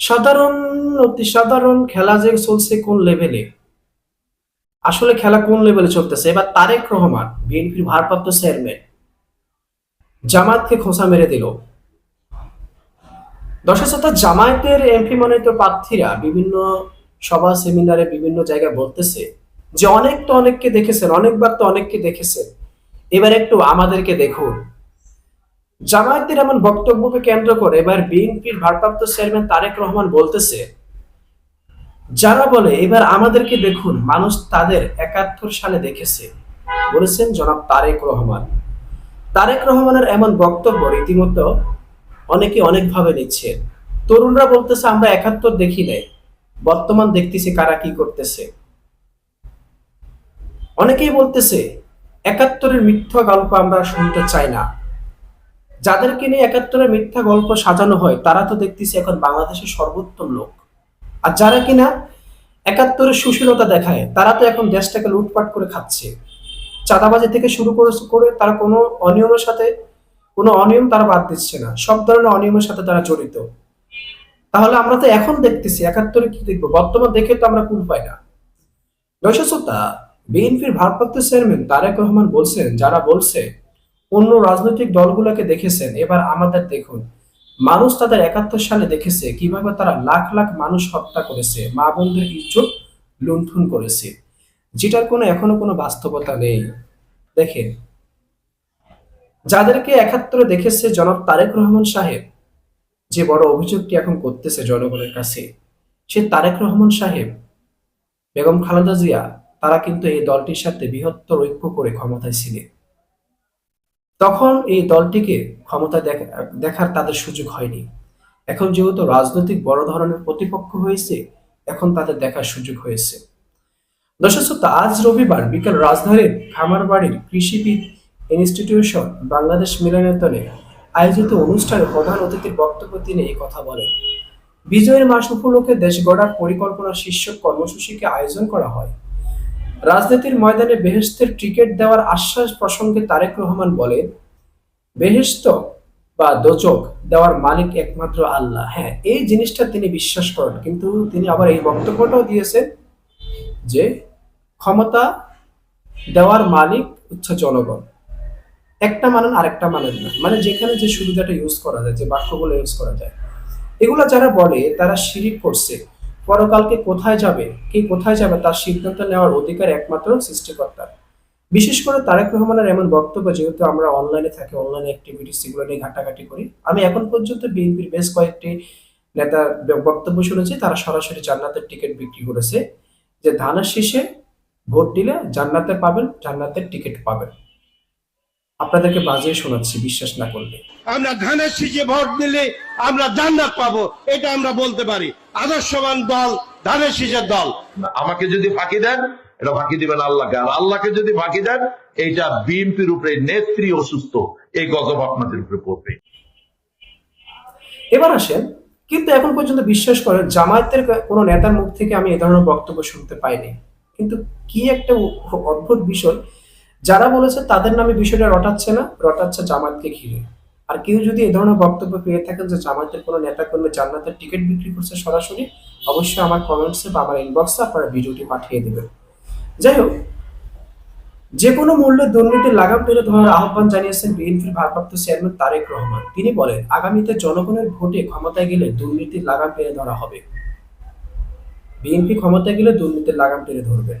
সাধারণ, অতি সাধারণ খেলা যে চলছে কোন লেভেলে আসলে খেলা কোন লেভেলে চলতেছে? এবার তারেক রহমান, বিএনপির ভারপ্রাপ্ত চেয়ারম্যান জামায়াতকে খোঁচা মেরে দিল। দর্শক জামায়াতের এমপি মনোনীত প্রার্থীরা বিভিন্ন সভা সেমিনারে বিভিন্ন জায়গায় বলতেছে যে অনেক তো অনেককে দেখেছেন, অনেকবার তো অনেককে দেখেছেন। এবার একটু আমাদেরকে দেখুন। জামায়াতের এমন বক্তব্যকে কেন্দ্র করে এবার বিএনপির ভারপ্রাপ্ত চেয়ারম্যান তারেক রহমান বলতেছে, যারা বলে, এবার আমাদেরকে দেখুন, মানুষ তাদের একাত্তর সালে দেখেছে। বলেছেন জনাব তারেক রহমান। তারেক রহমানের এমন বক্তব্য রীতিমতো অনেকে অনেকভাবে নিচ্ছে। তরুণরা বলতেছে, আমরা একাত্তর দেখি নাই, বর্তমান দেখতেছি কারা কি করতেছে। অনেকেই বলতেছে, একাত্তরের মিথ্যা গল্প আমরা শুনতে চাই না। যাদেরকে নিয়ে একাত্তরের মিথ্যা গল্প সাজানো হয়, তারা তো দেখতেছি এখন বাংলাদেশের সর্বোত্তম লোক। আর যারা কিনা একাত্তরের সুশীলতা দেখায়, তারা তো এখন দেশটাকে লুটপাট করে খাচ্ছে। চাঁদাবাজি থেকে শুরু করে তারা কোনো অনিয়মের সাথে, কোনো অনিয়ম তারা বাদ দিচ্ছে না। সব ধরনের অনিয়মের সাথে তারা জড়িত। তাহলে আমরা তো এখন দেখতেছি, একাত্তরে কি দেখব? বর্তমান দেখে তো আমরা কুল পাই না। দর্শকতা বিএনপির ভারপ্রাপ্ত চেয়ারম্যান তারেক রহমান বলছেন, যারা বলছে অন্য রাজনৈতিক দলগুলোকে দেখেছেন। এবার আমাদের দেখুন, মানুষ তাদের একাত্তর সালে দেখেছে কীভাবে তারা লাখ লাখ মানুষ হত্যা করেছে, মা বোনদের ইজ্জত লুণ্ঠন করেছে, যেটার কোনো এখনও কোনো বাস্তবতা নেই। দেখেন, যাদেরকে একাত্তরে দেখেছে জনাব তারেক রহমান সাহেব, যে বড় অভিযোগটি এখন করতেছে জনগণের কাছে, সে তারেক রহমান সাহেব, বেগম খালেদা জিয়া, তারা কিন্তু এই দলটির সাথে বৃহত্তর ঐক্য করে ক্ষমতায় ছিলেন। তখন এই দলটিকে ক্ষমতা দেখার তাদের সুযোগ হয়নি। এখন যেহেতু রাজনৈতিক বড় ধরনের প্রতিপক্ষ হয়েছে, এখন তাদের দেখার সুযোগ হয়েছে। দর্শক আজ রবিবার বিকেল রাজধানীর খামারবাড়ির কৃষিবিদ ইনস্টিটিউশন বাংলাদেশ মিলনায়তনে আয়োজিত অনুষ্ঠানে প্রধান অতিথির বক্তব্য তিনি এই কথা বলেন। বিজয়ের মাস উপলক্ষে দেশ গড়ার পরিকল্পনা শীর্ষক কর্মসূচিকে আয়োজন করা হয়। রাজনীতির ময়দানে বেহেস্তের টিকিট দেওয়ার আশ্বাস প্রসঙ্গে তারেক রহমান বলেন বেহেস্ত বা দোচক দেওয়ার মালিক একমাত্র আল্লাহ। হ্যাঁ এই জিনিসটা তিনি বিশ্বাস করেন, কিন্তু তিনি আবার এই বক্তব্যটাও দিয়েছেন যে ক্ষমতা দেওয়ার মালিক হচ্ছে জনগণ। একটা মানেন আরেকটা মানেন না। মানে যেখানে যে সুবিধাটা ইউজ করা যায়, যে বাক্যগুলো ইউজ করা যায়। এগুলো যারা বলে তারা শিরিক করছে। পরকালকে কোথায় যাবে, কে কোথায় যাবে তার সিদ্ধান্ত নেওয়ার অধিকার একমাত্র সৃষ্টিকর্তার বিশেষ করে তারেক রহমানের এমন বক্তব্য, যেহেতু আমরা অনলাইনে থাকি অনলাইনে অ্যাক্টিভিটিস এগুলো নিয়ে ঘাটাঘাটি করি। আমি এখন পর্যন্ত বিএনপির বেশ কয়েকটি নেতার বক্তব্য শুনেছি, তারা সরাসরি জান্নাতের টিকিট বিক্রি করেছে। যে ধানের শীষে ভোট দিলে জান্নাতে পাবেন, জান্নাতের টিকিট পাবেন। আপনাদেরকে বাজিয়ে শোনাচ্ছি বিশ্বাস না করলে। আমরা ধানের শীষে ভোট দিলে আমরা জান্নাত পাবো এটা আমরা বলতে পারি। আদর্শবান দল ধানের শীষের দল। আমাকে যদি ফাঁকি দেন এটা ফাঁকি দিবেন আল্লাহকে। আর আল্লাহকে যদি ফাঁকি দেন এইটা বিএনপির উপরে নেত্রী অসুস্থ এই গজব আপনাদের উপরে পড়বে। এবার আসেন কিন্তু এখন পর্যন্ত বিশ্বাস করেন জামায়াতের কোনো নেতার মুখ থেকে আমি এ ধরনের বক্তব্য শুনতে পাইনি। কিন্তু কি একটা অদ্ভুত বিষয় যারা বলেছে তাদের নামে বিষয়টা রটাচ্ছে না, রটাচ্ছে জামায়াতকে ঘিরে। আর কেউ যদি এ ধরনের বক্তব্য পেয়ে থাকেন যে জামায়াতের কোনো নেতা কর্মী জান্নাতের টিকিট বিক্রি করছে সরাসরি, অবশ্যই আমার কমেন্টসে বা আমার ইনবক্সে আপনারা ভিডিওটি পাঠিয়ে দেবেন। যাই হোক, যে কোনো মূল্যে দুর্নীতির লাগাম টেনে ধরার আহ্বান জানিয়েছেন বিএনপির ভারপ্রাপ্ত চেয়ারম্যান তারেক রহমান। তিনি বলেন, আগামীতে জনগণের ভোটে ক্ষমতায় গেলে দুর্নীতির লাগাম টেনে ধরা হবে। বিএনপি ক্ষমতায় গেলে দুর্নীতির লাগাম টেনে ধরবে।